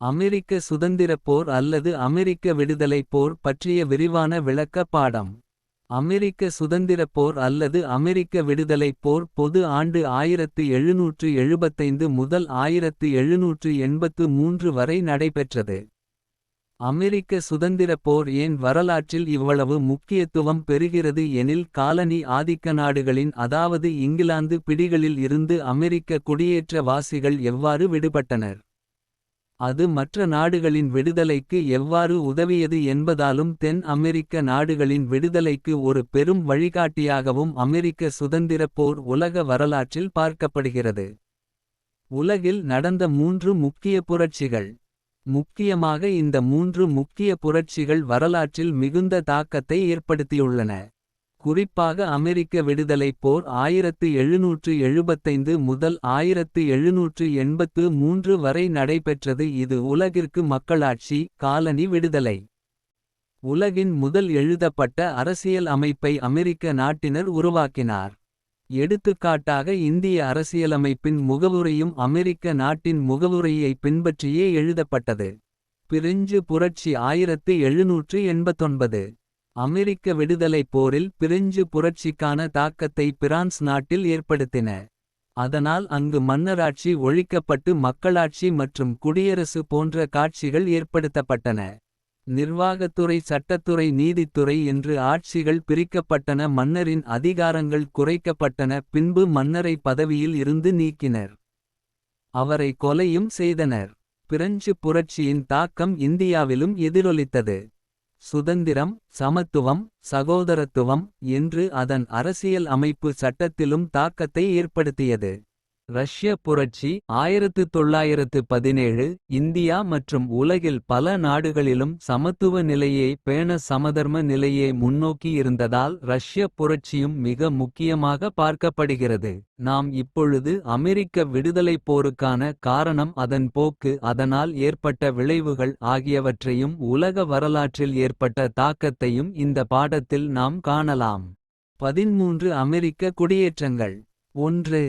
அமெரிக்க சுதந்திரப் போர் அல்லது அமெரிக்க விடுதலைப் போர் பற்றிய விரிவான விளக்க பாடம். அமெரிக்க சுதந்திரப் போர் அல்லது அமெரிக்க விடுதலைப் போர் பொது ஆண்டு 1775 முதல் 1783 வரை நடைபெற்றது. அமெரிக்க சுதந்திரப் போர் ஏன் வரலாற்றில் இவ்வளவு முக்கியத்துவம் பெறுகிறது எனில் காலனி ஆதிக்க நாடுகளின் அதாவது இங்கிலாந்து பிடிகளில் இருந்து அமெரிக்க குடியேற்ற வாசிகள் எவ்வாறு விடுபட்டனர். அது மற்ற நாடுகளின் விடுதலைக்கு எவ்வாறு உதவியது என்பதாலும் தென் அமெரிக்க நாடுகளின் விடுதலைக்கு ஒரு பெரும் வழிகாட்டியாகவும் அமெரிக்க சுதந்திரப் போர் உலக வரலாற்றில் பார்க்கப்படுகிறது. உலகில் நடந்த மூன்று முக்கிய புரட்சிகள். முக்கியமாக இந்த மூன்று முக்கிய புரட்சிகள் வரலாற்றில் மிகுந்த தாக்கத்தை ஏற்படுத்தியுள்ளன. குறிப்பாக அமெரிக்க விடுதலைப் போர் 1775 முதல் 1783 வரை நடைபெற்றது இது உலகிற்கு மக்களாட்சி காலனி விடுதலை. உலகின் முதல் எழுதப்பட்ட அரசியல் அமைப்பை அமெரிக்க நாட்டினர் உருவாக்கினார். எடுத்துக்காட்டாக இந்திய அரசியலமைப்பின் முகவுரையும் அமெரிக்க நாட்டின் முகவுரையை பின்பற்றியே எழுதப்பட்டது. பிரெஞ்சு புரட்சி 1789. அமெரிக்க விடுதலைப் போரில் பிரெஞ்சு புரட்சிக்கான தாக்கத்தை பிரான்ஸ் நாட்டில் ஏற்படுத்தின. அதனால் அங்கு மன்னராட்சி ஒழிக்கப்பட்டு மக்களாட்சி மற்றும் குடியரசு போன்ற காட்சிகள் ஏற்படுத்தப்பட்டன. நிர்வாகத்துறை சட்டத்துறை நீதித்துறை என்று ஆட்சிகள் பிரிக்கப்பட்டன மன்னரின் அதிகாரங்கள் குறைக்கப்பட்டன பின்பு மன்னரை பதவியில் இருந்து நீக்கினர். அவரை கொலையும் செய்தனர். பிரெஞ்சு புரட்சியின் தாக்கம் இந்தியாவிலும் எதிரொலித்தது. சுதந்திரம் சமத்துவம் சகோதரத்துவம் என்று அதன் அரசியல் அமைப்பு சட்டத்திலும் தாக்கத்தை ஏற்படுத்தியது. ரஷ்ய புரட்சி 1917 இந்தியா மற்றும் உலகில் பல நாடுகளிலும் சமத்துவ நிலையை பேண சமதர்ம நிலையை முன்னோக்கி இருந்ததால் ரஷ்ய புரட்சியும் மிக முக்கியமாக பார்க்கப்படுகிறது. நாம் இப்பொழுது அமெரிக்க விடுதலைப் போருக்கான காரணம் அதன் போக்கு அதனால் ஏற்பட்ட விளைவுகள் ஆகியவற்றையும் உலக வரலாற்றில் ஏற்பட்ட தாக்கத்தையும் இந்த பாடத்தில் நாம் காணலாம். 13 அமெரிக்க குடியேற்றங்கள் ஒன்று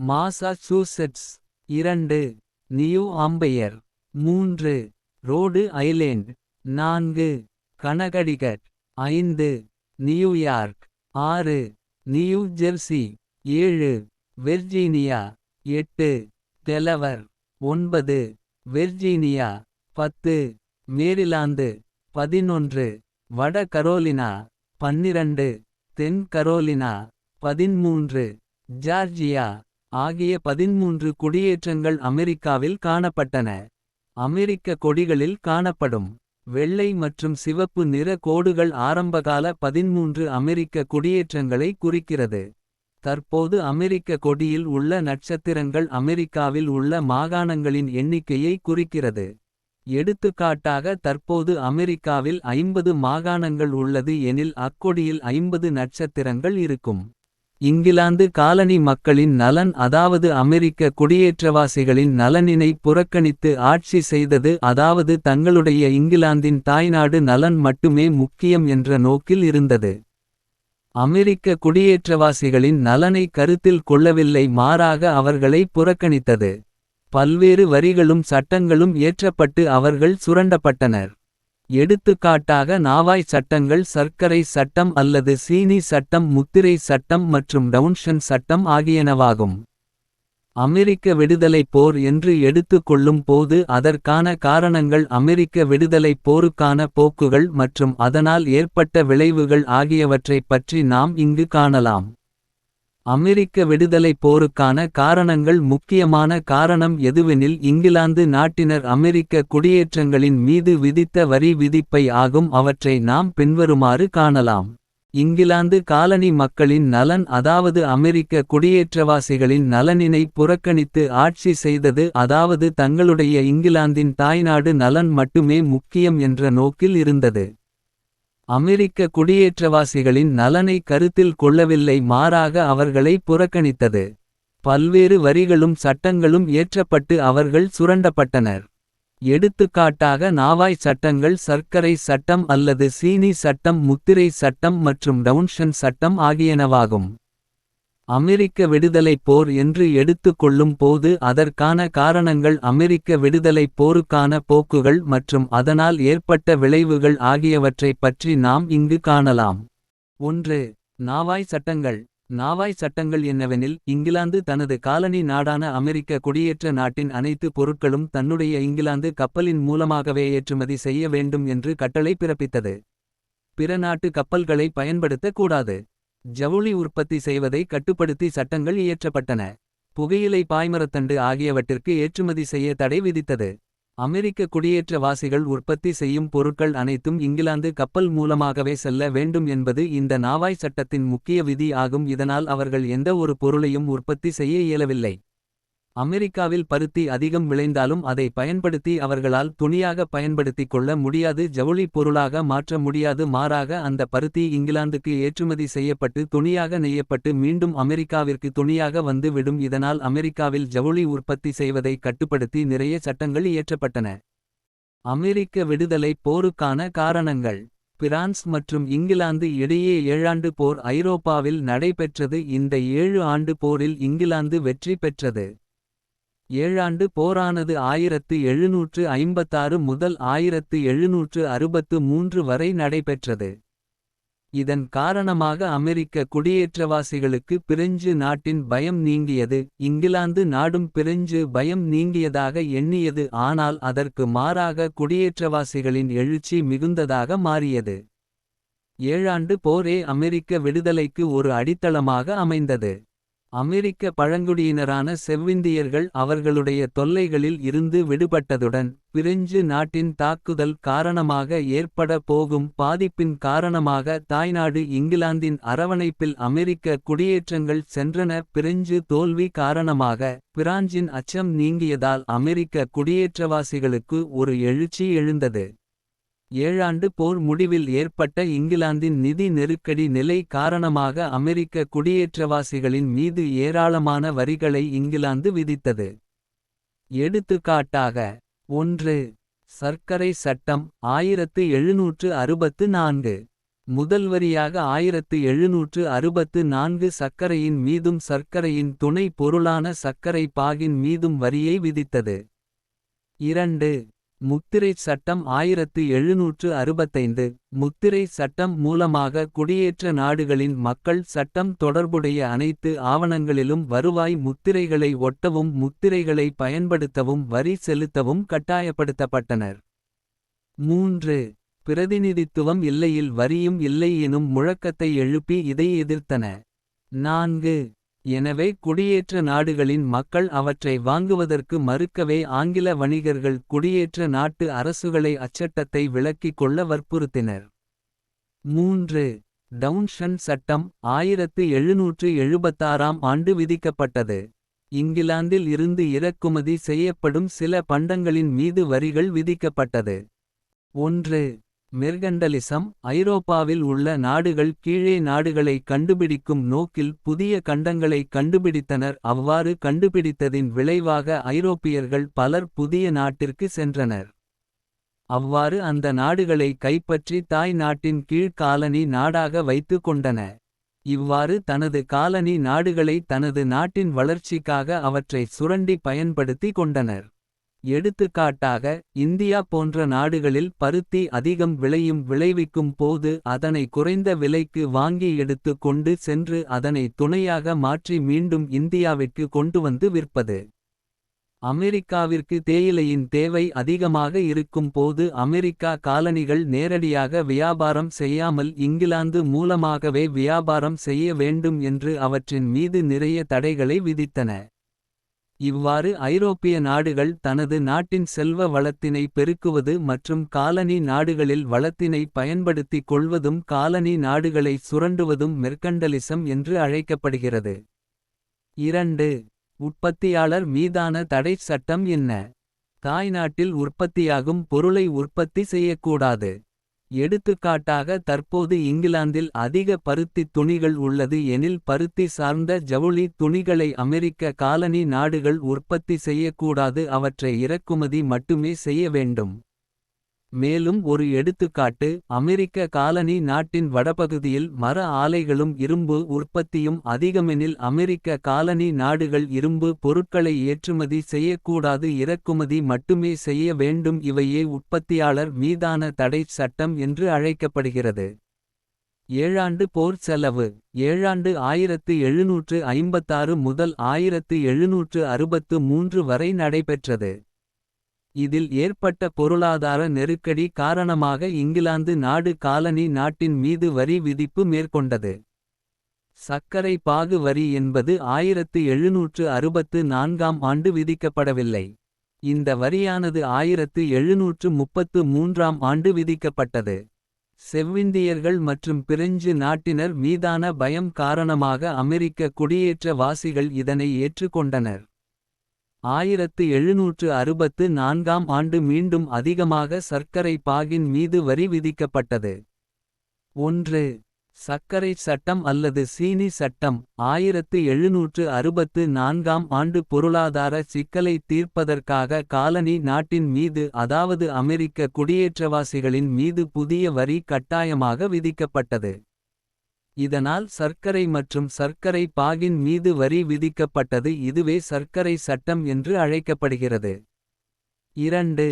மாசாச்சூசெட்ஸ். இரண்டு நியூ ஆம்பையர் மூன்று ரோடு ஐலேண்ட். நான்கு கனகடிகட். ஐந்து நியூயார்க் ஆறு நியூ ஜெர்சி. ஏழு வெர்ஜீனியா. எட்டு டெலவர். ஒன்பது வெர்ஜீனியா. பத்து மேரிலாந்து. பதினொன்று வட கரோலினா. பன்னிரண்டு தென் கரோலினா. பதின்மூன்று ஜார்ஜியா. ஆகிய 13 குடியேற்றங்கள் அமெரிக்காவில் காணப்பட்டன. அமெரிக்க கொடிகளில் காணப்படும். வெள்ளை மற்றும் சிவப்பு நிற கோடுகள் ஆரம்பகால 13 அமெரிக்க குடியேற்றங்களை குறிக்கிறது. தற்போது அமெரிக்க கொடியில் உள்ள நட்சத்திரங்கள் அமெரிக்காவில் உள்ள மாகாணங்களின் எண்ணிக்கையை குறிக்கிறது. எடுத்துக்காட்டாக தற்போது அமெரிக்காவில் 50 மாகாணங்கள் உள்ளது எனில் அக்கொடியில் 50 நட்சத்திரங்கள் இருக்கும். இங்கிலாந்து காலனி மக்களின் நலன் அதாவது அமெரிக்க குடியேற்றவாசிகளின் நலனினை புறக்கணித்து ஆட்சி செய்தது அதாவது தங்களுடைய இங்கிலாந்தின் தாய்நாடு நலன் மட்டுமே முக்கியம் என்ற நோக்கில் இருந்தது. அமெரிக்க குடியேற்றவாசிகளின் நலனை கருத்தில் கொள்ளவில்லை மாறாக அவர்களை புறக்கணித்தது. பல்வேறு வரிகளும் சட்டங்களும் ஏற்றப்பட்டு அவர்கள் சுரண்டப்பட்டனர். எடுத்துக்காட்டாக நாவாய் சட்டங்கள் சர்க்கரை சட்டம் அல்லது சீனி சட்டம் முத்திரை சட்டம் மற்றும் டவுன்ஷன் சட்டம் ஆகியனவாகும். அமெரிக்க விடுதலைப் போர் என்று எடுத்துக்கொள்ளும் போது அதற்கான காரணங்கள் அமெரிக்க விடுதலைப் போருக்கான போக்குகள் மற்றும் அதனால் ஏற்பட்ட விளைவுகள் ஆகியவற்றைப் பற்றி நாம் இங்கு காணலாம். அமெரிக்க விடுதலைப் போருக்கான காரணங்கள் முக்கியமான காரணம் எதுவெனில் இங்கிலாந்து நாட்டினர் அமெரிக்க குடியேற்றங்களின் மீது விதித்த வரி விதிப்பை ஆகும் அவற்றை நாம் பின்வருமாறு காணலாம். இங்கிலாந்து காலனி மக்களின் நலன் அதாவது அமெரிக்க குடியேற்றவாசிகளின் நலனினை புறக்கணித்து ஆட்சி செய்தது அதாவது தங்களுடைய இங்கிலாந்தின் தாய்நாடு நலன் மட்டுமே முக்கியம் என்ற நோக்கில் இருந்தது. அமெரிக்க குடியேற்றவாசிகளின் நலனை கருத்தில் கொள்ளவில்லை மாறாக அவர்களை புறக்கணித்தது. பல்வேறு வரிகளும் சட்டங்களும் ஏற்றப்பட்டு அவர்கள் சுரண்டப்பட்டனர். எடுத்துக்காட்டாக நாவாய் சட்டங்கள் சர்க்கரை சட்டம் அல்லது சீனி சட்டம் முத்திரை சட்டம் மற்றும் டவுன்ஷன் சட்டம் ஆகியனவாகும். அமெரிக்க விடுதலைப் போர் என்று எடுத்துக் கொள்ளும் போது அதற்கான காரணங்கள் அமெரிக்க விடுதலைப் போருக்கான போக்குகள் மற்றும் அதனால் ஏற்பட்ட விளைவுகள் ஆகியவற்றைப் பற்றி நாம் இங்கு காணலாம். ஒன்று நாவாய் சட்டங்கள் நாவாய் சட்டங்கள் என்னவெனில் இங்கிலாந்து தனது காலனி நாடான அமெரிக்க குடியேற்ற நாட்டின் அனைத்து பொருட்களும் தன்னுடைய இங்கிலாந்து கப்பலின் மூலமாகவே ஏற்றுமதி செய்ய வேண்டும் என்று கட்டளை பிறப்பித்தது. பிற நாட்டு கப்பல்களை பயன்படுத்தக்கூடாது ஜவுளி உற்பத்தி செய்வதை கட்டுப்படுத்தி சட்டங்கள் இயற்றப்பட்டன. புகையிலை பாய்மரத்தண்டு ஆகியவற்றிற்கு ஏற்றுமதி செய்ய தடை விதித்தது. அமெரிக்க குடியேற்றவாசிகள் உற்பத்தி செய்யும் பொருட்கள் அனைத்தும் இங்கிலாந்து கப்பல் மூலமாகவே செல்ல வேண்டும் என்பது இந்த நாவாய் சட்டத்தின் முக்கிய விதி ஆகும் இதனால் அவர்கள் எந்த ஒரு பொருளையும் உற்பத்தி செய்ய இயலவில்லை. அமெரிக்காவில் பருத்தி அதிகம் விளைந்தாலும் அதை பயன்படுத்தி அவர்களால் துணியாக பயன்படுத்திக் கொள்ள முடியாது ஜவுளி பொருளாக மாற்ற முடியாது மாறாக அந்த பருத்தி இங்கிலாந்துக்கு ஏற்றுமதி செய்யப்பட்டு துணியாக நெய்யப்பட்டு மீண்டும் அமெரிக்காவிற்கு துணியாக வந்து விடும் இதனால் அமெரிக்காவில் ஜவுளி உற்பத்தி செய்வதை கட்டுப்படுத்தி நிறைய சட்டங்கள் இயற்றப்பட்டன. அமெரிக்க விடுதலை போருக்கான காரணங்கள். பிரான்ஸ் மற்றும் இங்கிலாந்து இடையே ஏழாண்டு போர் ஐரோப்பாவில் நடைபெற்றது இந்த ஏழு ஆண்டு போரில் இங்கிலாந்து வெற்றி பெற்றது. ஏழாண்டு போரானது ஆயிரத்து எழுநூற்று ஐம்பத்தாறு முதல் ஆயிரத்து எழுநூற்று அறுபத்து மூன்று வரை நடைபெற்றது. இதன் காரணமாக அமெரிக்க குடியேற்றவாசிகளுக்கு பிரெஞ்சு நாட்டின் பயம் நீங்கியது இங்கிலாந்து நாடும் பிரெஞ்சு பயம் நீங்கியதாக எண்ணியது ஆனால் அதற்கு மாறாக குடியேற்றவாசிகளின் எழுச்சி மிகுந்ததாக மாறியது. ஏழாண்டு போரே அமெரிக்க விடுதலைக்கு ஒரு அடித்தளமாக அமைந்தது. அமெரிக்க பழங்குடியினரான செவ்விந்தியர்கள் அவர்களுடைய தொல்லைகளில் இருந்து விடுபட்டதுடன். பிரெஞ்சு நாட்டின் தாக்குதல் காரணமாக ஏற்பட போகும் பாதிப்பின் காரணமாக தாய்நாடு இங்கிலாந்தின் அரவணைப்பில் அமெரிக்க குடியேற்றங்கள் சென்றன பிரெஞ்சு தோல்வி காரணமாக. பிரான்சின் அச்சம் நீங்கியதால் அமெரிக்க குடியேற்றவாசிகளுக்கு ஒரு எழுச்சி எழுந்தது. ஏழாண்டு போர் முடிவில் ஏற்பட்ட இங்கிலாந்தின் நிதி நெருக்கடி நிலை காரணமாக அமெரிக்க குடியேற்றவாசிகளின் மீது ஏராளமான வரிகளை இங்கிலாந்து விதித்தது. எடுத்துக்காட்டாக ஒன்று சர்க்கரை சட்டம் ஆயிரத்து எழுநூற்று அறுபத்து நான்கு. முதல் வரியாக ஆயிரத்து எழுநூற்று அறுபத்து நான்கு சர்க்கரையின் மீதும் சர்க்கரையின் துணை பொருளான சர்க்கரை பாகின் மீதும் வரியை விதித்தது. இரண்டு முத்திரை சட்டம் ஆயிரத்து எழுநூற்று அறுபத்தைந்து முத்திரை சட்டம் மூலமாக குடியேற்ற நாடுகளின் மக்கள் சட்டம் தொடர்புடைய அனைத்து ஆவணங்களிலும் வருவாய் முத்திரைகளை ஒட்டவும் முத்திரைகளை பயன்படுத்தவும் வரி செலுத்தவும் கட்டாயப்படுத்தப்பட்டனர். மூன்று பிரதிநிதித்துவம் இல்லையில் வரியும் இல்லை எனும் முழக்கத்தை எழுப்பி இதை எதிர்த்தன. நான்கு எனவே குடியேற்ற நாடுகளின் மக்கள் அவற்றை வாங்குவதற்கு மறுக்கவே ஆங்கில வணிகர்கள் குடியேற்ற நாட்டு அரசுகளை அச்சட்டத்தை விலக்கிக் கொள்ள வற்புறுத்தினர். மூன்று டவுன்ஷன் சட்டம் ஆயிரத்து எழுநூற்று எழுபத்தாறாம் ஆண்டு விதிக்கப்பட்டது. இங்கிலாந்தில் இருந்து இறக்குமதி செய்யப்படும் சில பண்டங்களின் மீது வரிகள் விதிக்கப்பட்டது. ஒன்று மெர்கண்டலிசம் ஐரோப்பாவில் உள்ள நாடுகள் கீழே நாடுகளை கண்டுபிடிக்கும் நோக்கில் புதிய கண்டங்களை கண்டுபிடித்தனர் அவ்வாறு கண்டுபிடித்ததின் விளைவாக ஐரோப்பியர்கள் பலர் புதிய நாட்டிற்கு சென்றனர். அவ்வாறு அந்த நாடுகளை கைப்பற்றி தாய் நாட்டின் கீழ் காலனி நாடாக வைத்து கொண்டன. இவ்வாறு தனது காலனி நாடுகளை தனது நாட்டின் வளர்ச்சிக்காக அவற்றை சுரண்டி பயன்படுத்தி கொண்டனர். எடுத்துக்காட்டாக இந்தியா போன்ற நாடுகளில் பருத்தி அதிகம் விளையும் விளைவிக்கும் போது அதனை குறைந்த விலைக்கு வாங்கி எடுத்து கொண்டு சென்று அதனை துணையாக மாற்றி மீண்டும் இந்தியாவிற்கு கொண்டுவந்து விற்பது. அமெரிக்காவிற்கு தேயிலையின் தேவை அதிகமாக இருக்கும் போது அமெரிக்கா காலனிகள் நேரடியாக வியாபாரம் செய்யாமல் இங்கிலாந்து மூலமாகவே வியாபாரம் செய்ய வேண்டும் என்று அவற்றின் மீது நிறைய தடைகளை விதித்தன. இவ்வாறு ஐரோப்பிய நாடுகள் தனது நாட்டின் செல்வ வளத்தினை பெருக்குவது மற்றும் காலனி நாடுகளில் வளத்தினை பயன்படுத்திக் கொள்வதும் காலனி நாடுகளை சுரண்டுவதும் மெர்கண்டலிசம் என்று அழைக்கப்படுகிறது. இரண்டு உற்பத்தியாளர் மீதான தடைச் சட்டம் என்ன. தாய்நாட்டில் உற்பத்தியாகும் பொருளை உற்பத்தி செய்யக்கூடாது. எடுத்துக்காட்டாக தற்போது இங்கிலாந்தில் அதிக பருத்தித் துணிகள் உள்ளது எனில் பருத்தி சார்ந்த ஜவுளி துணிகளை அமெரிக்க காலனி நாடுகள் உற்பத்தி செய்யக்கூடாது அவற்றை இறக்குமதி மட்டுமே செய்ய வேண்டும். மேலும் ஒரு எடுத்துக்காட்டு அமெரிக்க காலனி நாட்டின் வடபகுதியில் மர ஆலைகளும் இரும்பு உற்பத்தியும் அதிகமெனில் அமெரிக்க காலனி நாடுகள் இரும்பு பொருட்களை ஏற்றுமதி செய்யக்கூடாது இறக்குமதி மட்டுமே செய்ய வேண்டும் இவையே உற்பத்தியாளர் மீதான தடை சட்டம் என்று அழைக்கப்படுகிறது ஏழாண்டு போர் செலவு ஏழாண்டு ஆயிரத்து எழுநூற்று ஐம்பத்தாறு முதல் ஆயிரத்து எழுநூற்று அறுபத்து மூன்று வரை நடைபெற்றது. இதில் ஏற்பட்ட பொருளாதார நெருக்கடி காரணமாக இங்கிலாந்து நாடு காலனி நாட்டின் மீது வரி விதிப்பு மேற்கொண்டது. சர்க்கரை பாகு வரி என்பது ஆயிரத்து எழுநூற்று அறுபத்து நான்காம் ஆண்டு விதிக்கப்படவில்லை. இந்த வரியானது ஆயிரத்து எழுநூற்று முப்பத்து மூன்றாம் ஆண்டு விதிக்கப்பட்டது. செவ்விந்தியர்கள் மற்றும் பிரெஞ்சு நாட்டினர் மீதான பயம் காரணமாக அமெரிக்க குடியேற்ற வாசிகள் இதனை ஏற்றுக்கொண்டனர். ஆயிரத்து எழுநூற்று அறுபத்து நான்காம் ஆண்டு மீண்டும் அதிகமாக சர்க்கரை பாகின் மீது வரி விதிக்கப்பட்டது. ஒன்று சர்க்கரை சட்டம் அல்லது சீனி சட்டம் ஆயிரத்து எழுநூற்று அறுபத்து நான்காம் ஆண்டு பொருளாதார சிக்கலை தீர்ப்பதற்காக காலனி நாட்டின் மீது அதாவது அமெரிக்க குடியேற்றவாசிகளின் மீது புதிய வரி கட்டாயமாக விதிக்கப்பட்டது. இதனால் சர்க்கரை மற்றும் சர்க்கரை பாகின் மீது வரி விதிக்கப்பட்டது இதுவே சர்க்கரை சட்டம் என்று அழைக்கப்படுகிறது. இரண்டு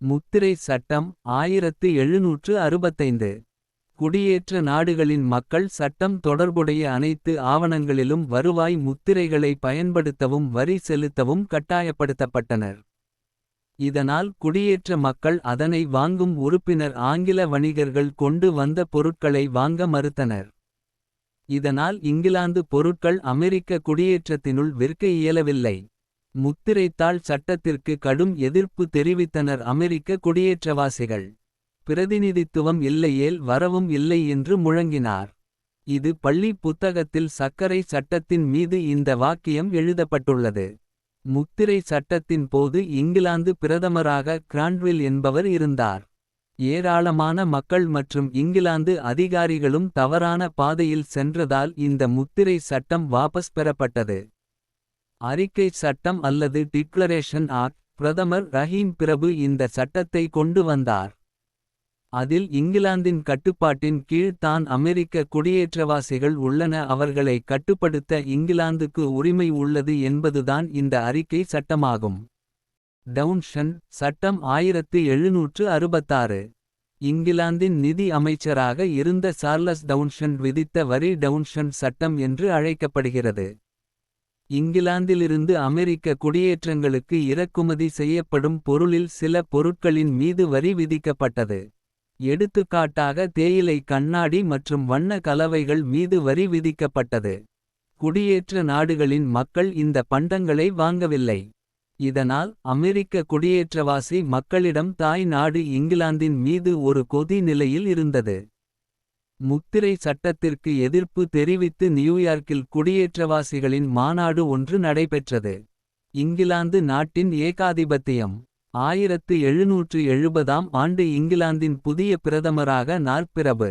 முத்திரை சட்டம் ஆயிரத்து எழுநூற்று அறுபத்தைந்து. குடியேற்ற நாடுகளின் மக்கள் சட்டம் தொடர்புடைய அனைத்து ஆவணங்களிலும் வருவாய் முத்திரைகளை பயன்படுத்தவும் வரி செலுத்தவும் கட்டாயப்படுத்தப்பட்டனர். இதனால் குடியேற்ற மக்கள் அதனை வாங்கும் உறுப்பினர் ஆங்கில வணிகர்கள் கொண்டு வந்த பொருட்களை வாங்க மறுத்தனர். இதனால் இங்கிலாந்து பொருட்கள் அமெரிக்க குடியேற்றத்தினுள் விற்க இயலவில்லை. முத்திரைத்தாள் சட்டத்திற்கு கடும் எதிர்ப்பு தெரிவித்தனர் அமெரிக்க குடியேற்றவாசிகள். பிரதிநிதித்துவம் இல்லையேல் வரவும் இல்லை என்று முழங்கினார். இது பள்ளி புத்தகத்தில் சர்க்கரை சட்டத்தின் மீது இந்த வாக்கியம் எழுதப்பட்டுள்ளது. முத்திரை சட்டத்தின் போது இங்கிலாந்து பிரதமராக கிராண்ட்வில் என்பவர் இருந்தார். ஏராளமான மக்கள் மற்றும் இங்கிலாந்து அதிகாரிகளும் தவறான பாதையில் சென்றதால் இந்த முத்திரை சட்டம் வாபஸ் பெறப்பட்டது. அறிக்கை சட்டம் அல்லது டிக்ளரேஷன் ஆக்ட் பிரதமர் ரஹீம் பிரபு இந்த சட்டத்தை கொண்டு வந்தார். அதில் இங்கிலாந்தின் கட்டுப்பாட்டின் கீழ் தான் அமெரிக்க குடியேற்றவாசிகள் உள்ளன அவர்களை கட்டுப்படுத்த இங்கிலாந்துக்கு உரிமை உள்ளது என்பதுதான் இந்த அறிக்கை சட்டமாகும். டவுன்ஷன் சட்டம் ஆயிரத்து எழுநூற்று அறுபத்தாறு. இங்கிலாந்தின் நிதி அமைச்சராக இருந்த சார்லஸ் டவுன்ஷன் விதித்த வரி டவுன்ஷன் சட்டம் என்று அழைக்கப்படுகிறது. இங்கிலாந்திலிருந்து அமெரிக்க குடியேற்றங்களுக்கு இறக்குமதி செய்யப்படும் பொருளில் சில பொருட்களின் மீது வரி விதிக்கப்பட்டது. எடுத்துக்காட்டாக தேயிலை கண்ணாடி மற்றும் வண்ண கலவைகள் மீது வரி விதிக்கப்பட்டது. குடியேற்ற நாடுகளின் மக்கள் இந்த பண்டங்களை வாங்கவில்லை. இதனால் அமெரிக்க குடியேற்றவாசி மக்களிடம் தாய் நாடு இங்கிலாந்தின் மீது ஒரு கொதி நிலையில் இருந்தது. முத்திரை சட்டத்திற்கு எதிர்ப்பு தெரிவித்து நியூயார்க்கில் குடியேற்றவாசிகளின் மாநாடு ஒன்று நடைபெற்றது. இங்கிலாந்து நாட்டின் ஏகாதிபத்தியம். ஆயிரத்து எழுநூற்று எழுபதாம் ஆண்டு இங்கிலாந்தின் புதிய பிரதமராக நாற்பிரபு.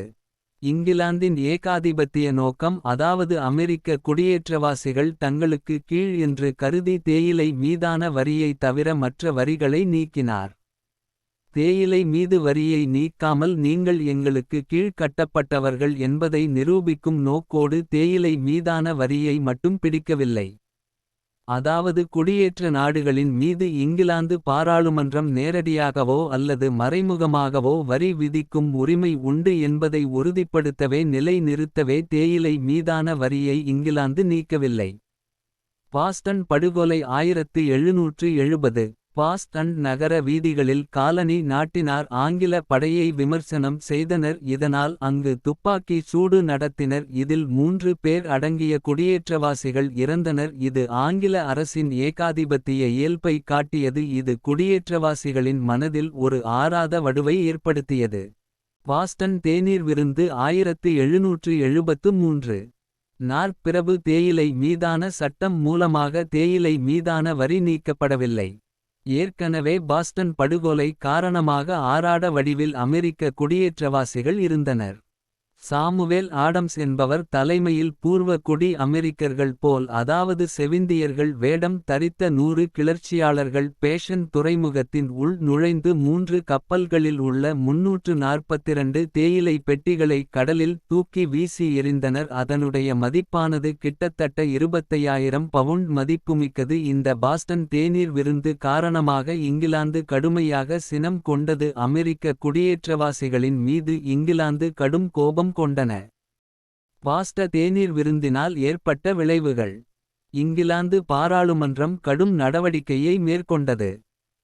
இங்கிலாந்தின் ஏகாதிபத்திய நோக்கம் அதாவது அமெரிக்க குடியேற்றவாசிகள் தங்களுக்கு கீழ் என்று கருதி தேயிலை மீதான வரியை தவிர மற்ற வரிகளை நீக்கினார். தேயிலை மீது வரியை நீக்காமல் நீங்கள் எங்களுக்கு கீழ் கட்டப்பட்டவர்கள் என்பதை நிரூபிக்கும் நோக்கோடு தேயிலை மீதான வரியை மட்டும் பிடிக்கவில்லை. அதாவது குடியேற்ற நாடுகளின் மீது இங்கிலாந்து பாராளுமன்றம் நேரடியாகவோ அல்லது மறைமுகமாகவோ வரி விதிக்கும் உரிமை உண்டு என்பதை உறுதிப்படுத்தவே நிலை நிறுத்தவே தேயிலை மீதான வரியை இங்கிலாந்து நீக்கவில்லை. பாஸ்டன் படுகொலை ஆயிரத்து எழுநூற்று எழுபது பாஸ்டன் நகர வீதிகளில் காலனி நாட்டினார் ஆங்கில படையை விமர்சனம் செய்தனர் இதனால் அங்கு துப்பாக்கி சூடு நடத்தினர் இதில் மூன்று பேர் அடங்கிய குடியேற்றவாசிகள் இறந்தனர் இது ஆங்கில அரசின் ஏகாதிபத்திய இயல்பை காட்டியது இது குடியேற்றவாசிகளின் மனதில் ஒரு ஆறாத வடுவை ஏற்படுத்தியது. பாஸ்டன் தேநீர் விருந்து ஆயிரத்து எழுநூற்று எழுபத்து மூன்று. நாற்பிரபு தேயிலை மீதான சட்டம் மூலமாக தேயிலை மீதான வரி நீக்கப்படவில்லை. ஏற்கனவே பாஸ்டன் படுகொலை காரணமாக ஆறாட வடிவில் அமெரிக்க குடியேற்றவாசிகள் இருந்தனர். சாமுவேல் ஆடம்ஸ் என்பவர் தலைமையில் பூர்வ குடி அமெரிக்கர்கள் போல் அதாவது செவிந்தியர்கள் வேடம் தரித்த நூறு கிளர்ச்சியாளர்கள் பேஷன் துறைமுகத்தின் உள் நுழைந்து மூன்று கப்பல்களில் உள்ள முன்னூற்று நாற்பத்திரண்டு தேயிலை பெட்டிகளை கடலில் தூக்கி வீசி எறிந்தனர். அதனுடைய மதிப்பானது கிட்டத்தட்ட இருபத்தையாயிரம் பவுண்ட் மதிப்புமிக்கது. இந்த பாஸ்டன் தேநீர் விருந்து காரணமாக இங்கிலாந்து கடுமையாக சினம் கொண்டது. அமெரிக்க குடியேற்றவாசிகளின் மீது இங்கிலாந்து கடும் கோபம் கொண்டன. பாஸ்ட தேநீர் விருந்தினால் ஏற்பட்ட விளைவுகள். இங்கிலாந்து பாராளுமன்றம் கடும் நடவடிக்கையை மேற்கொண்டது.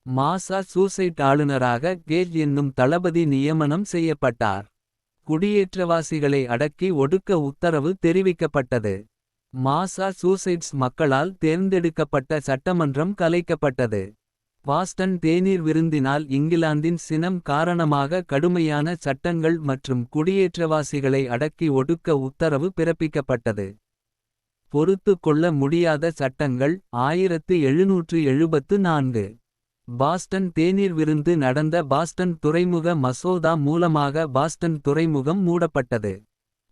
மாசா சூசைட் ஆளுநராக கேஜ் என்னும் தளபதி நியமனம் செய்யப்பட்டார். குடியேற்றவாசிகளை அடக்கி ஒடுக்க உத்தரவு தெரிவிக்கப்பட்டது. மாசா சூசைட்ஸ் மக்களால் தேர்ந்தெடுக்கப்பட்ட சட்டமன்றம் கலைக்கப்பட்டது. பாஸ்டன் தேநீர் விருந்தினால் இங்கிலாந்தின் சினம் காரணமாக கடுமையான சட்டங்கள் மற்றும் குடியேற்றவாசிகளை அடக்கி ஒடுக்க உத்தரவு பிறப்பிக்கப்பட்டது. பொறுத்து கொள்ள முடியாத சட்டங்கள் ஆயிரத்து எழுநூற்று எழுபத்து நான்கு. பாஸ்டன் தேநீர் விருந்து நடந்த பாஸ்டன் துறைமுக மசோதா மூலமாக பாஸ்டன் துறைமுகம் மூடப்பட்டது.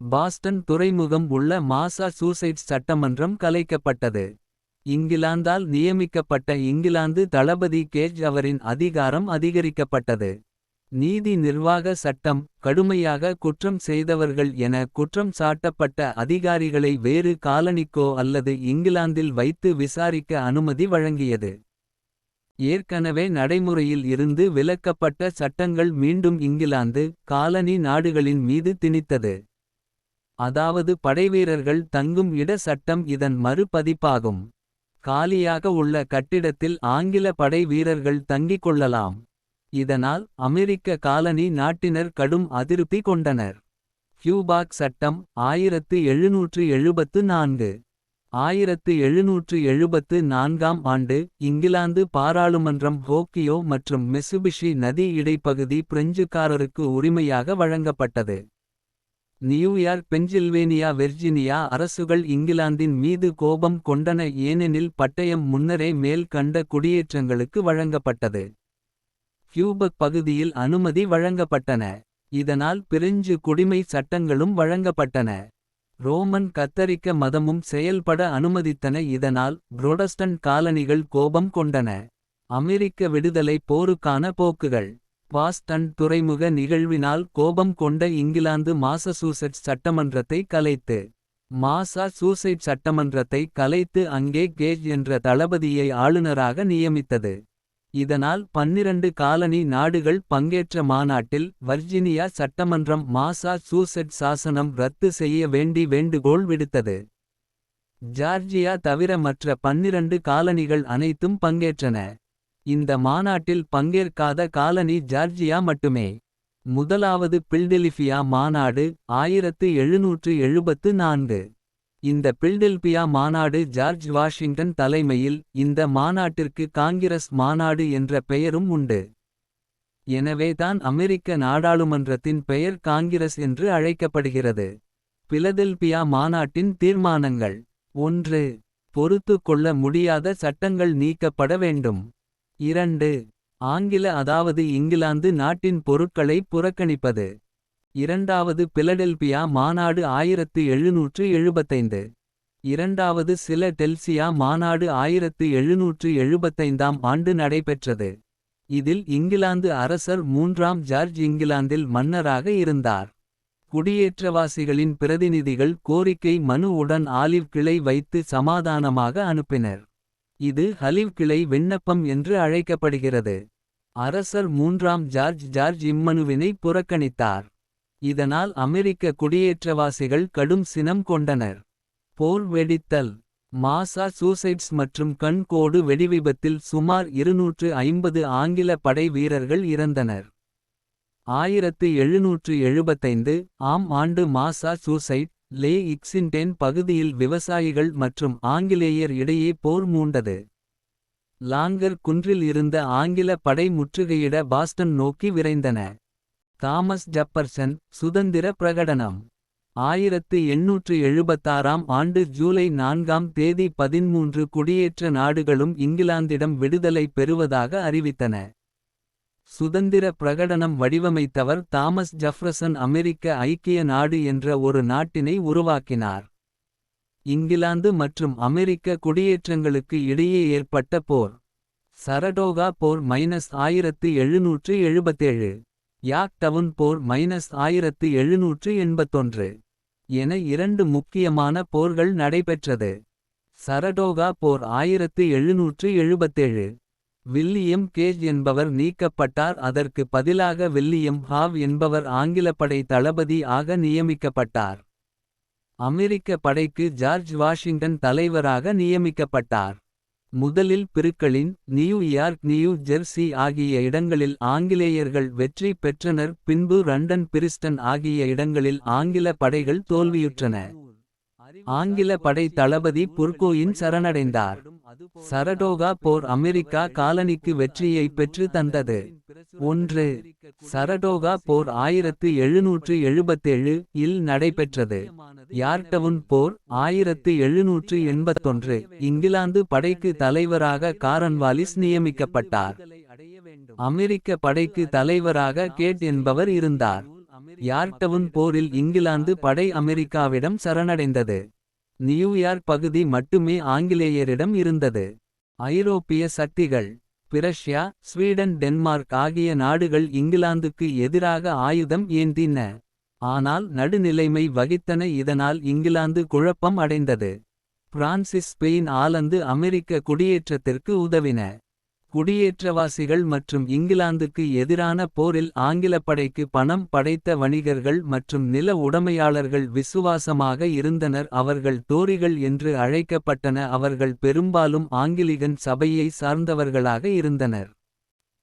பாஸ்டன் துறைமுகம் உள்ள மாசா சூசைட்ஸ் சட்டமன்றம் கலைக்கப்பட்டது. இங்கிலாந்தால் நியமிக்கப்பட்ட இங்கிலாந்து தளபதி கேஜ் அவரின் அதிகாரம் அதிகரிக்கப்பட்டது. நீதி நிர்வாக சட்டம் கடுமையாக குற்றம் செய்தவர்கள் என குற்றம் சாட்டப்பட்ட அதிகாரிகளை வேறு காலனிக்கோ அல்லது இங்கிலாந்தில் வைத்து விசாரிக்க அனுமதி வழங்கியது. ஏற்கனவே நடைமுறையில் இருந்து விலக்கப்பட்ட சட்டங்கள் மீண்டும் இங்கிலாந்து காலனி நாடுகளின் மீது திணித்தது. அதாவது படைவீரர்கள் தங்கும் இட சட்டம் இதன் மறுபதிப்பாகும். காலியாக உள்ள கட்டிடத்தில் ஆங்கில படை வீரர்கள் தங்கிக் கொள்ளலாம். இதனால் அமெரிக்க காலனி நாட்டினர் கடும் அதிருப்தி கொண்டனர். கியூபாக் சட்டம் ஆயிரத்து எழுநூற்று எழுபத்து நான்கு. ஆயிரத்து எழுநூற்று எழுபத்து நான்காம் ஆண்டு இங்கிலாந்து பாராளுமன்றம் ஹோக்கியோ மற்றும் மெசுபிஷி நதி இடைப்பகுதி பிரெஞ்சுக்காரருக்கு உரிமையாக வழங்கப்பட்டது. நியூயார்க் பென்சில்வேனியா வெர்ஜினியா அரசுகள் இங்கிலாந்தின் மீது கோபம் கொண்டன ஏனெனில் பட்டயம் முன்னரே மேல் கண்ட குடியேற்றங்களுக்கு வழங்கப்பட்டது. கியூபக் பகுதியில் அனுமதி வழங்கப்பட்டன. இதனால் பிரெஞ்சு குடிமை சட்டங்களும் வழங்கப்பட்டன. ரோமன் கத்தரிக்க மதமும் செயல்பட அனுமதித்தன. இதனால் புரொடஸ்டன்ட் காலனிகள் கோபம் கொண்டன. அமெரிக்க விடுதலை போருக்கான போக்குகள். பாஸ்டன் துறைமுக நிகழ்வினால் கோபம் கொண்ட இங்கிலாந்து மாசசூசெட்ஸ் சட்டமன்றத்தை கலைத்து மாசா சூசைட் சட்டமன்றத்தை கலைத்து அங்கே கேஜ் என்ற தளபதியை ஆளுநராக நியமித்தது. இதனால் பன்னிரண்டு காலனி நாடுகள் பங்கேற்ற மாநாட்டில் வர்ஜினியா சட்டமன்றம் மாசசூசெட் சாசனம் ரத்து செய்ய வேண்டி வேண்டுகோள் விடுத்தது. ஜார்ஜியா தவிர மற்ற பன்னிரண்டு காலனிகள் அனைத்தும் பங்கேற்றன. இந்த மாநாட்டில் பங்கேற்காத காலனி ஜார்ஜியா மட்டுமே. முதலாவது பில்டெலிஃபியா மாநாடு ஆயிரத்து எழுநூற்று எழுபத்து நான்கு. இந்த பில்டெல்பியா மாநாடு ஜார்ஜ் வாஷிங்டன் தலைமையில் இந்த மாநாட்டிற்கு காங்கிரஸ் மாநாடு என்ற பெயரும் உண்டு. எனவேதான் அமெரிக்க நாடாளுமன்றத்தின் பெயர் காங்கிரஸ் என்று அழைக்கப்படுகிறது. பிலதெல்பியா மாநாட்டின் தீர்மானங்கள். ஒன்று. பொறுத்து கொள்ள முடியாத சட்டங்கள் நீக்கப்பட வேண்டும். இரண்டு. ஆங்கில அதாவது இங்கிலாந்து நாட்டின் பொருட்களை புறக்கணிப்பது. இரண்டாவது பிலடெல்பியா மாநாடு ஆயிரத்து எழுநூற்று எழுபத்தைந்து. இரண்டாவது சில டெல்சியா மாநாடு ஆயிரத்து எழுநூற்று எழுபத்தைந்தாம் ஆண்டு நடைபெற்றது. இதில் இங்கிலாந்து அரசர் மூன்றாம் ஜார்ஜ் இங்கிலாந்தில் மன்னராக இருந்தார். குடியேற்றவாசிகளின் பிரதிநிதிகள் கோரிக்கை மனு உடன் ஆலிவ் கிளை வைத்து சமாதானமாக அனுப்பினர். இது ஹலிவ் கிளை விண்ணப்பம் என்று அழைக்கப்படுகிறது. அரசர் மூன்றாம் ஜார்ஜ் ஜார்ஜ் இம்மனுவினை புறக்கணித்தார். இதனால் அமெரிக்க குடியேற்றவாசிகள் கடும் சினம் கொண்டனர். போர் வெடித்தல் மாசா சூசைட்ஸ் மற்றும் கண்கோடு வெடிவிபத்தில் சுமார் இருநூற்று ஐம்பது ஆங்கில படை வீரர்கள் இறந்தனர். ஆயிரத்து எழுநூற்று எழுபத்தைந்து ஆம் ஆண்டு மாசா சூசைட் லே இக்ஸின்டென் பகுதியில் விவசாயிகள் மற்றும் ஆங்கிலேயர் இடையே போர் மூண்டது. லாங்கர் குன்றில் இருந்த ஆங்கில படை முற்றுகையிட பாஸ்டன் நோக்கி விரைந்தன. தாமஸ் ஜப்பர்சன் சுதந்திர பிரகடனம். ஆயிரத்து எண்ணூற்று எழுபத்தாறாம் ஆண்டு ஜூலை நான்காம் தேதி பதின்மூன்று குடியேற்ற நாடுகளும் இங்கிலாந்திடம் விடுதலை பெறுவதாக அறிவித்தன. சுதந்திர பிரகடனம் வடிவமைத்தவர் தாமஸ் ஜெஃப்ரசன் அமெரிக்க ஐக்கிய நாடு என்ற ஒரு நாட்டினை உருவாக்கினார். இங்கிலாந்து மற்றும் அமெரிக்க குடியேற்றங்களுக்கு இடையே ஏற்பட்ட போர். சரடோகா போர் மைனஸ் ஆயிரத்து எழுநூற்று எழுபத்தேழு. யாக் டவுன் போர் மைனஸ் ஆயிரத்து எழுநூற்று எண்பத்தொன்று. என இரண்டு முக்கியமான போர்கள் நடைபெற்றது. சரடோகா போர் ஆயிரத்து எழுநூற்று எழுபத்தேழு. வில்லியம் கேஜ் என்பவர் நீக்கப்பட்டார் அதற்கு பதிலாக வில்லியம் ஹாவ் என்பவர் ஆங்கிலப்படை தளபதி ஆக நியமிக்கப்பட்டார். அமெரிக்க படைக்கு ஜார்ஜ் வாஷிங்டன் தலைவராக நியமிக்கப்பட்டார். முதலில் பிருக்களின் நியூயார்க் நியூ ஜெர்சி ஆகிய இடங்களில் ஆங்கிலேயர்கள் வெற்றி பெற்றனர் பின்பு ரண்டன் பிரிஸ்டன் ஆகிய இடங்களில் ஆங்கில படைகள் தோல்வியுற்றன. ஆங்கில படை தளபதி புர்கோயின் சரணடைந்தார். சரடோகா போர் அமெரிக்கா காலனிக்கு வெற்றியை பெற்று தந்தது. ஒன்று சரடோகா போர் ஆயிரத்து எழுநூற்று எழுபத்தேழு இல் நடைபெற்றது. யார்டவுன் போர் ஆயிரத்து எழுநூற்று எண்பத்தொன்று இங்கிலாந்து படைக்கு தலைவராக காரன்வாலிஸ் நியமிக்கப்பட்டார். அமெரிக்க படைக்கு தலைவராக கேட் என்பவர் இருந்தார். யார்டவுன் போரில் இங்கிலாந்து படை அமெரிக்காவிடம் சரணடைந்தது. நியூயார்க் பகுதி மட்டுமே ஆங்கிலேயரிடம் இருந்தது. ஐரோப்பிய சக்திகள் பிரஷ்யா ஸ்வீடன் டென்மார்க் ஆகிய நாடுகள் இங்கிலாந்துக்கு எதிராக ஆயுதம் ஏந்தின. ஆனால் நடுநிலைமை வகித்தன இதனால் இங்கிலாந்து குழப்பம் அடைந்தது. பிரான்சிஸ் ஸ்பெயின் ஆலந்து அமெரிக்க குடியேற்றத்திற்கு உதவின. குடியேற்றவாசிகள் மற்றும் இங்கிலாந்துக்கு எதிரான போரில் ஆங்கிலப்படைக்கு பணம் படைத்த வணிகர்கள் மற்றும் நில உடைமையாளர்கள் விசுவாசமாக இருந்தனர் அவர்கள் தோரிகள் என்று அழைக்கப்பட்டன அவர்கள் பெரும்பாலும் ஆங்கிலிகன் சபையை சார்ந்தவர்களாக இருந்தனர்.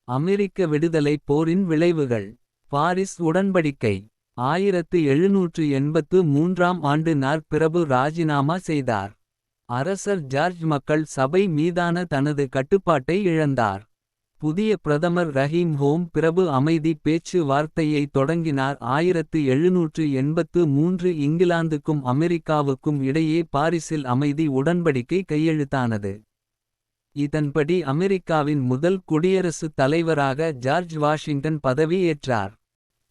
அமெரிக்க விடுதலைப் போரின் விளைவுகள். பாரிஸ் உடன்படிக்கை ஆயிரத்து எழுநூற்று எண்பத்து மூன்றாம் ஆண்டு நாற்பிரபு ராஜினாமா செய்தார். அரசர் ஜார்ஜ் மக்கள் சபை மீதான தனது கட்டுப்பாட்டை இழந்தார். புதிய பிரதமர் ரஹீம் ஹோம் பிரபு அமைதி பேச்சு வார்த்தையை தொடங்கினார் ஆயிரத்து எழுநூற்று எண்பத்து மூன்று இங்கிலாந்துக்கும் அமெரிக்காவுக்கும் இடையே பாரிஸில் அமைதி உடன்படிக்கை கையெழுத்தானது. இதன்படி அமெரிக்காவின் முதல் குடியரசுத் தலைவராக ஜார்ஜ் வாஷிங்டன் பதவியேற்றார்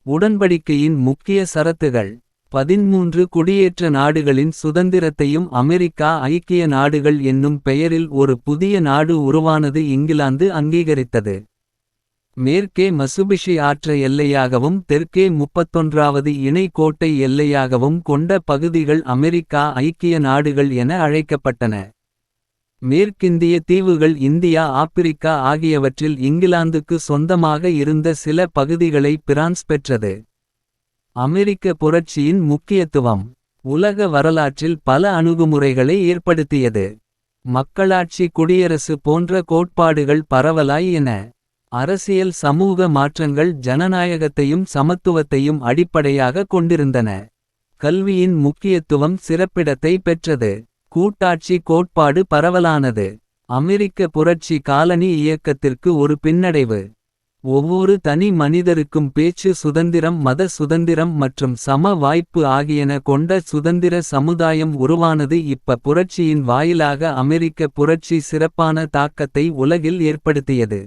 உடன்படிக்கையின் முக்கிய சரத்துகள். பதின்மூன்று குடியேற்ற நாடுகளின் சுதந்திரத்தையும் அமெரிக்கா ஐக்கிய நாடுகள் என்னும் பெயரில் ஒரு புதிய நாடு உருவானது இங்கிலாந்து அங்கீகரித்தது. மேற்கே மசுபிஷி ஆற்ற எல்லையாகவும் தெற்கே முப்பத்தொன்றாவது இணை கோட்டை எல்லையாகவும் கொண்ட பகுதிகள் அமெரிக்கா ஐக்கிய நாடுகள் என அழைக்கப்பட்டன. மேற்கிந்திய தீவுகள் இந்தியா ஆப்பிரிக்கா ஆகியவற்றில் இங்கிலாந்துக்கு சொந்தமாக இருந்த சில பகுதிகளை பிரான்ஸ் பெற்றது. அமெரிக்க புரட்சியின் முக்கியத்துவம். உலக வரலாற்றில் பல அணுகுமுறைகளை ஏற்படுத்தியது. மக்களாட்சி குடியரசு போன்ற கோட்பாடுகள் பரவலாய் என. அரசியல் சமூக மாற்றங்கள் ஜனநாயகத்தையும் சமத்துவத்தையும் அடிப்படையாக கொண்டிருந்தன. கல்வியின் முக்கியத்துவம் சிறப்பிடத்தை பெற்றது. கூட்டாட்சி கோட்பாடு பரவலானது. அமெரிக்க புரட்சி காலனி இயக்கத்திற்கு ஒரு பின்னடைவு. ஒவ்வொரு தனி மனிதருக்கும் பேச்சு சுதந்திரம் மத சுதந்திரம் மற்றும் சம வாய்ப்பு ஆகியன கொண்ட சுதந்திர சமுதாயம் உருவானது இப்ப புரட்சியின் வாயிலாக அமெரிக்க புரட்சி சிறப்பான தாக்கத்தை உலகில் ஏற்படுத்தியது.